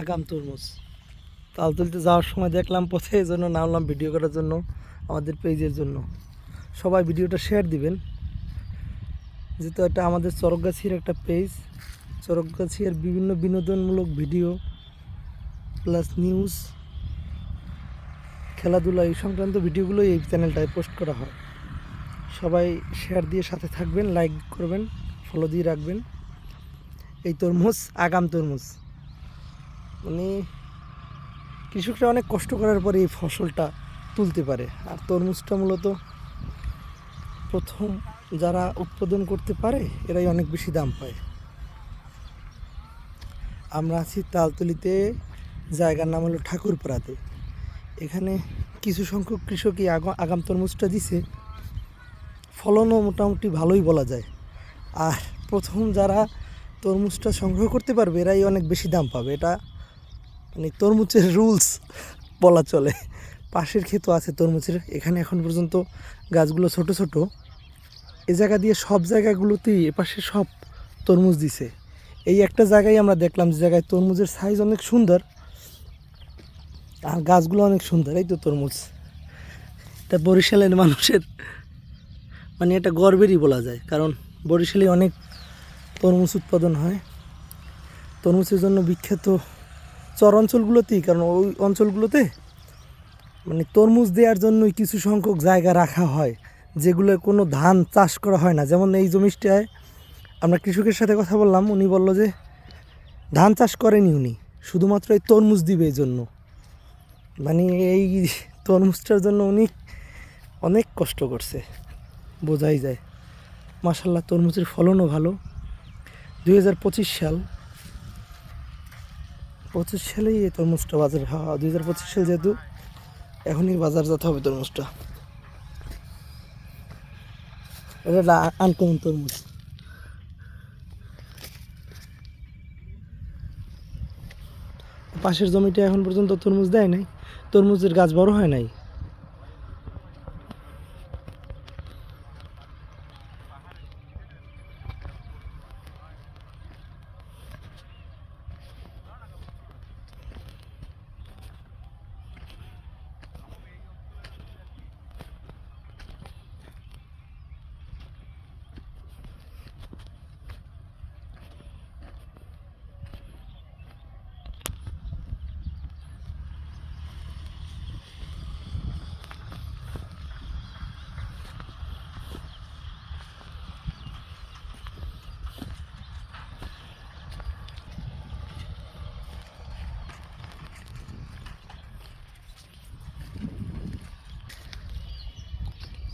আগাম তরমুজ। তালতলিতে যাওয়ার সময় দেখলাম পথে এই জন্য নামলাম ভিডিও করার জন্য, আমাদের পেজের জন্য। সবাই ভিডিওটা শেয়ার দিবেন। যেহেতু এটা আমাদের চরকগাছির একটা পেজ চরকগাছির বিভিন্ন বিনোদনমূলক ভিডিও প্লাস নিউজ খেলাধুলা এই সংক্রান্ত ভিডিওগুলোই এই চ্যানেলটায় পোস্ট করা হয়। সবাই শেয়ার দিয়ে সাথে থাকবেন লাইক করবেন ফলো দিয়ে রাখবেন। এই তরমুজ, আগাম তরমুজ। মানে কৃষকরা অনেক কষ্ট করার পরে এই ফসলটা তুলতে পারে। আর তরমুজটা মূলত প্রথম যারা উৎপাদন করতে পারে, এরাই অনেক বেশি দাম পায়। আমরা আছি তালতলিতে, জায়গার নাম হলো ঠাকুরপাড়াতে। এখানে কিছু সংখ্যক কৃষকই আগা- আগাম তরমুজটা দিছে। ফলনও মোটামুটি ভালোই বলা যায়। আর প্রথম যারা তরমুজটা সংগ্রহ করতে পারবে, এরাই অনেক বেশি দাম পাবে। এটা মানে তরমুজের রুলস বলা চলে। পাশের ক্ষেতও আছে তরমুজের। এখানে এখন পর্যন্ত গাছগুলো ছোট ছোট। এ জায়গা দিয়ে সব জায়গাগুলোতেই এপাশে সব তরমুজ দিছে। এই একটা জায়গায় আমরা দেখলাম যে জায়গায় তরমুজের সাইজ অনেক সুন্দর। আর গাছগুলো অনেক সুন্দর, এই তো তরমুজ। এটা বরিশালের মানুষের মানে এটা গর্বেরই বলা যায়, কারণ বরিশালে অনেক তরমুজ উৎপাদন হয়। তরমুজের জন্য বিখ্যাত চর অঞ্চলগুলোতেই, কারণ ওই অঞ্চলগুলোতে মানে তরমুজ দেওয়ার জন্যই কিছু সংখ্যক জায়গা রাখা হয়, যেগুলো কোনো ধান চাষ করা হয় না। যেমন এই জমিটায় আমরা কৃষকের সাথে কথা বললাম, উনি বলল যে ধান চাষ করেনি উনি, শুধুমাত্র এই তরমুজ দিবে এই জন্য। মানে এই তরমুজটার জন্য উনি অনেক কষ্ট করছে, বোঝাই যায়। মাসাল্লাহ তরমুজের ফলনও ভালো। দুই হাজার পঁচিশ সাল পঁচিশ সালেই এই তরমুজটা বাজার দুই হাজার পঁচিশ সাল যেহেতু, এখনই বাজারজাত হবে তরমুজটা। এটা আনকমন তরমুজ। পাশের জমিটা এখন পর্যন্ত তরমুজ দেয় নাই, তরমুজের গাছ বড় হয় নাই।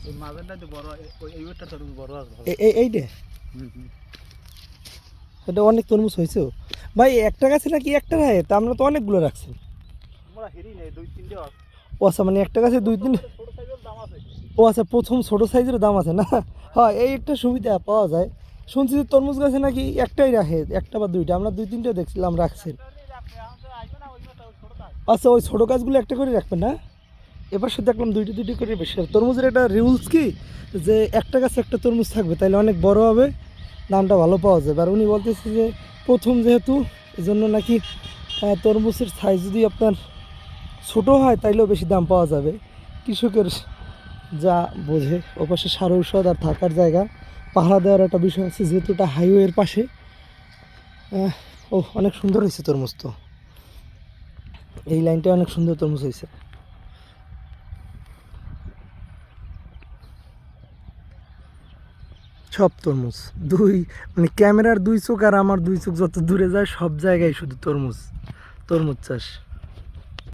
ওই মাঝেরটা তো বড় ওই এইটা তো বড় আছে এই এইটা। এটা অনেক তরমুজ হয়েছে। ভাই একটা গাছে নাকি একটা রায় তা আমরা তো অনেকগুলো রাখছি। আমরা হেরি নেই দুই তিনটে ও আচ্ছা মানে একটা গাছে দুই তিন দাম ও আচ্ছা প্রথম ছোট সাইজের দাম আছে না? হ্যাঁ এই একটা সুবিধা পাওয়া যায়। শুনছি যে তরমুজ গাছে নাকি একটাই রাখে একটা বা দুইটা। আমরা দুই তিনটে দেখছিলাম রাখছেন আচ্ছা ওই ছোটো গাছগুলো একটা করে রাখবেন না? এবার সে দেখলাম দুইটা দুইটি করে বেশি। তরমুজের একটা রুলস কি? যে একটা গাছে একটা তরমুজ থাকবে তাহলে অনেক বড় হবে, দামটা ভালো পাওয়া যাবে। আর উনি বলতেছে যে, প্রথম যেহেতু এই জন্য নাকি তরমুজের সাইজ যদি আপনার ছোটো হয়, তাইলেও বেশি দাম পাওয়া যাবে। কৃষকের যা বোঝে, ওপাশে সার ঔষধ আর থাকার জায়গা। পাহারা দেওয়ার একটা বিষয় আছে, যেহেতু এটা হাইওয়ের পাশে। ও অনেক সুন্দর হয়েছে তরমুজ তো। এই লাইনটা অনেক সুন্দর তরমুজ হয়েছে। সব তরমুজ। দুই মানে ক্যামেরার দুই চোখ আর আমার দুই চোখ যত দূরে যায় সব জায়গায় শুধু তরমুজ তরমুজ চাষ।